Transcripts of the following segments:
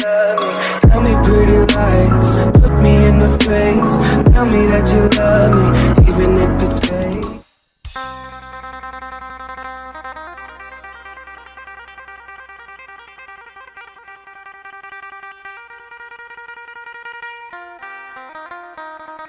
Tell me pretty lies. Look me in the face. Tell me that you love me, even if it's fake.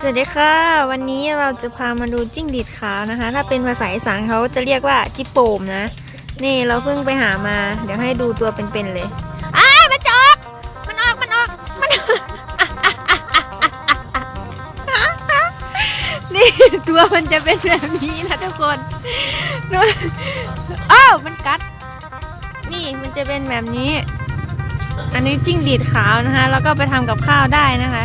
สวัสดีค่ะ วันนี้เราจะพามาดูจิ้งหรีดขาวนะคะ ถ้าเป็นภาษาอีสานเขาจะเรียกว่าจิโปมนะ นี่เราเพิ่งไปหามา เดี๋ยวให้ดูตัวเป็นๆเเลย นี่ตัวมันจะเป็นแบบนี้นะทุกคนดูอ้าวมันกัด นี่มันจะเป็นแบบนี้ อันนี้จิ้งหรีดขาวนะคะแล้วก็ไปทำกับข้าวได้นะคะ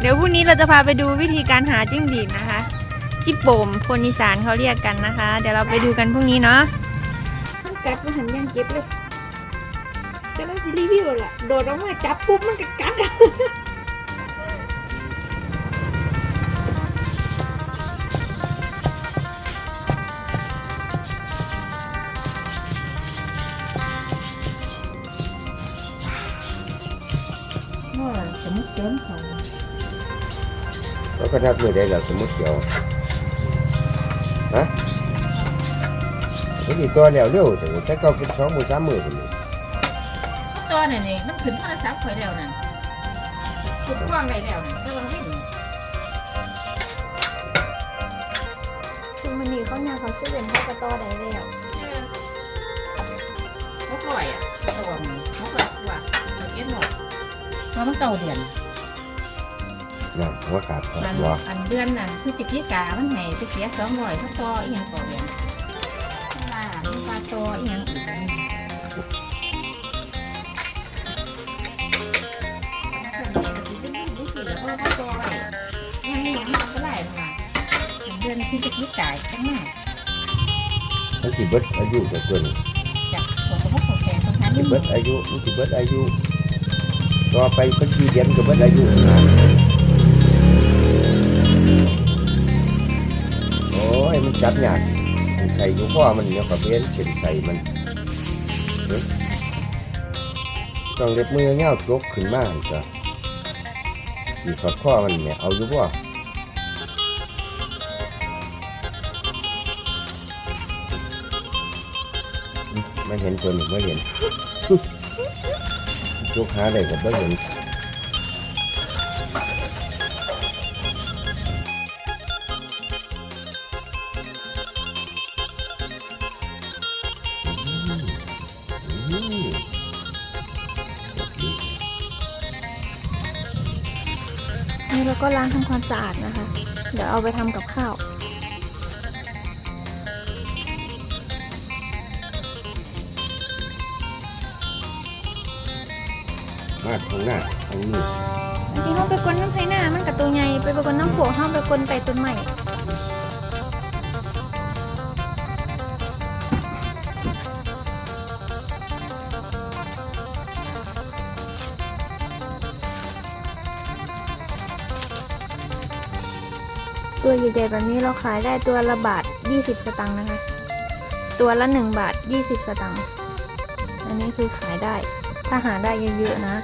เดี๋ยวพรุ่งนี้เราจะพาไปดูวิธีการหาจิ้งหรีดนะคะ จิโปมคนอีสานเขาเรียกกันนะคะ เดี๋ยวเราไปดูกันพรุ่งนี้เนาะมันกัดมันหันยังเจ็บเลยจะต้องซีรีวิวแหละโดดออกมาจับปุ๊บมันก็กัด อะแล้วก็นับมือได้แล้วสมมติเดียวฮะไม่มีตัวแล้วเร็วแต่ถ้าก็เป็นสองมือสามมือคนนี้ตัวนี่นี่มันขึ้นโทรศัพท์ข่อยแล้วนั่นขุดกว้างได้แล้วนั่นแต่ว่าวิ่งคือมันนี่เขาเนี่ยเขาชื่อเป็นข้าวกระต้อได้แล้วหกร้อยอะตัวมันหกร้อยกว่าเก็บหมดเพราะมันเก่าเดือน น่ะหัวขาดขาอัดนหัวอันเดือนนั่นคือจิกิกามันให้ไปเสียสองร้อยเขาต่ออีหยังต่อเดือนปลาปลาต่ออีหยังอีกยังไม่ยังไม่ก็ได้มาเดือนที่จะคิดจ่ายทั้งหมดมันสิเบิดอายุกับตัวนี้จากหัวกระเพาะของแขนตรงนั้นสินี่เบิดอายุมันสิเบิดอายุต่อไปเป็นปีเดือนก็เบิดอายุ โอ้ยมันจับยากมันใส่อยู่ข้อมันเนี่ยกับเบี้ยเช่นใส่มันต้องเล็บมือเงี้ยวจกขึ้นมากจ้ะมีขอดข้อมันเนี่ยเอาอยู่บ่ไม่เห็นตัวหนึ่งไม่เห็นลูกค้าได้กับไม่เห็น นี่เราก็ล้างทำความสะอาดนะคะ เดี๋ยวเอาไปทำกับข้าว มาทางหน้าทางนี้บางทีห้องไปกลนน้ำไผ่หน้ามันกับตัวใหญ่ไปไปกลนน้ำโขงห้องไปกลนไต่ต้นใหม่ ตัวใหญ่ๆแบบนี้เราขายได้ตัวละบาท 20 สตังค์นะคะ ตัวละ 1 บาท 20 สตังค์ อันนี้คือขายได้ ถ้าหาได้เยอะๆนะ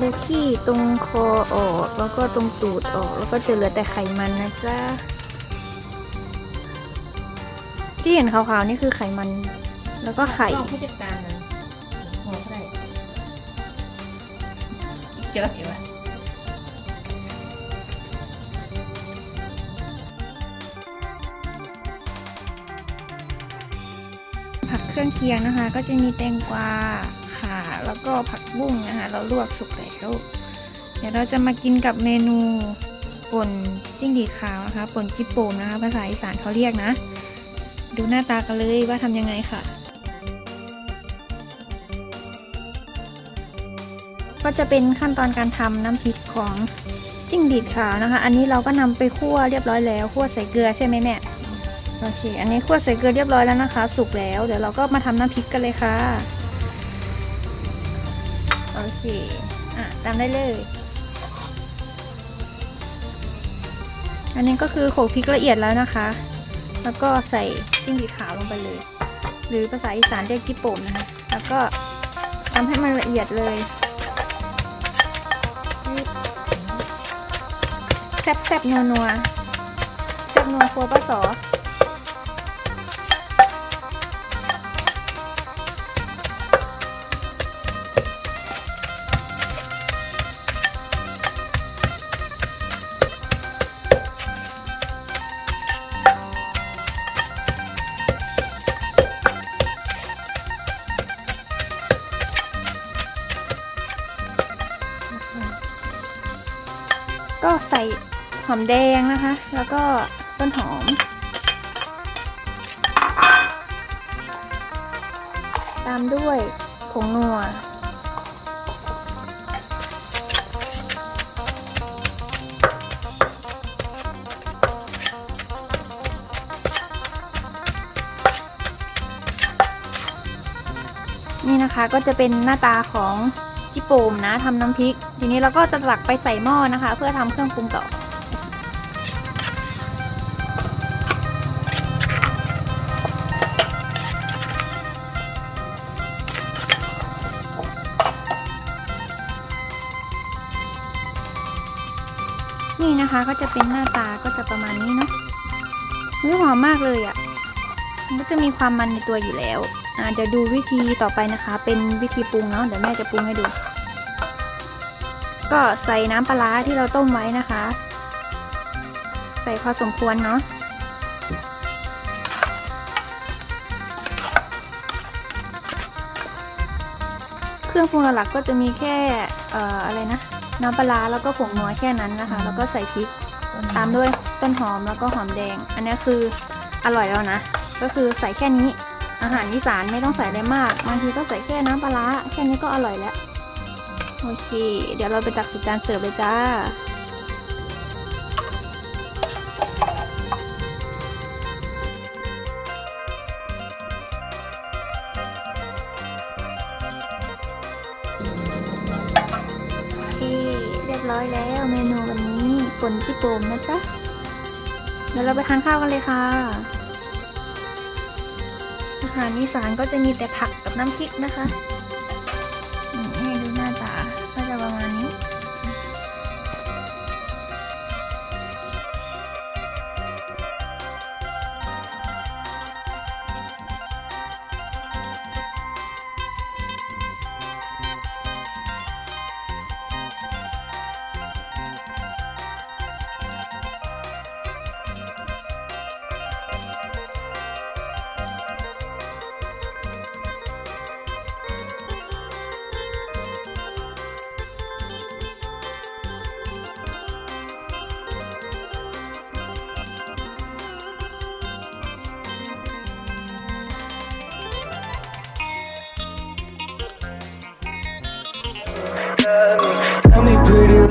เอาขี้ตรงคอออกแล้วก็ตรงตูดออก แล้วก็จะเหลือแต่ไขมันนะจ๊ะที่เห็นขาวๆนี่คือไขมัน แล้วก็ไข่ลองผู้จัดการนะหัวก็ได้อีกเจออยู่อะผักเครื่องเคียงนะคะ ก็จะมีแตงกวาข่า แล้วก็ผักบุ้งนะคะ เราลวกสุกแล้วเดี๋ยวเราจะมากินกับเมนูป่นจิ้งหรีดขาวนะคะป่นจิปโปมนะคะภาษาอีสานเขาเรียกนะ ดูหน้าตากันเลยว่าทำยังไงค่ะ ก็จะเป็นขั้นตอนการทำน้ำพริกของจิ้งหรีดขาวนะคะ อันนี้เราก็นำไปคั่วเรียบร้อยแล้วคั่วใส่เกลือใช่ไหมแม่โอเค อันนี้คั่วใส่เกลือเรียบร้อยแล้วนะคะ สุกแล้ว เดี๋ยวเราก็มาทำน้ำพริกกันเลยค่ะ โอเค อะ ตามได้เลย อันนี้ก็คือโขลกพริกละเอียดแล้วนะคะ แล้วก็ใส่จิ้งหรีดขาวลงไปเลย หรือภาษาอีสานเรียกจิโป่มนะคะ แล้วก็ทำให้มันละเอียดเลยแซ่บแซบนัวนัวแซ่บนัวครัวป้าสอ ก็ใส่หอมแดงนะคะ แล้วก็ต้นหอม ตามด้วยผงนัวนี่นะคะก็จะเป็นหน้าตาของ โปมนะทำน้ำพริก ทีนี้เราก็จะตักไปใส่หม้อนะคะ เพื่อทำเครื่องปรุงต่อ นี่นะคะก็จะเป็นหน้าตาก็จะประมาณนี้เนาะหือหอมมากเลยอะ่ะมันก็จะมีความมันในตัวอยู่แล้วอ่าเดี๋ยวดูวิธีต่อไปนะคะ เป็นวิธีปรุงเนาะเดี๋ยวแม่จะปรุงให้ดู ก็ใส่น้ำปลาร้าที่เราต้มไว้นะคะ ใส่พอสมควรเนาะเครื่องปรุงหลักๆก็จะมีแค่เอ่ออะไรนะน้ำปลาร้าแล้วก็ผงนัวแค่นั้นนะคะ แล้วก็ใส่พริกตามด้วยต้นหอมแล้วก็หอมแดง อันนี้คืออร่อยแล้วนะ ก็คือใส่แค่นี้อาหารอีสานไม่ต้องใส่อะไรมากบางทีก็ใส่แค่น้ำปลาร้าแค่นี้ก็อร่อยแล้ว โอเค เดี๋ยวเราไปตักใส่จานเสิร์ฟเลยจ้า โอเค เรียบร้อยแล้วเมนูวันนี้ปนที่โปมนะจ๊ะ เดี๋ยวเราไปทานข้าวกันเลยค่ะ อาหารอีสานก็จะมีแต่ผักกับน้ำพริกนะคะ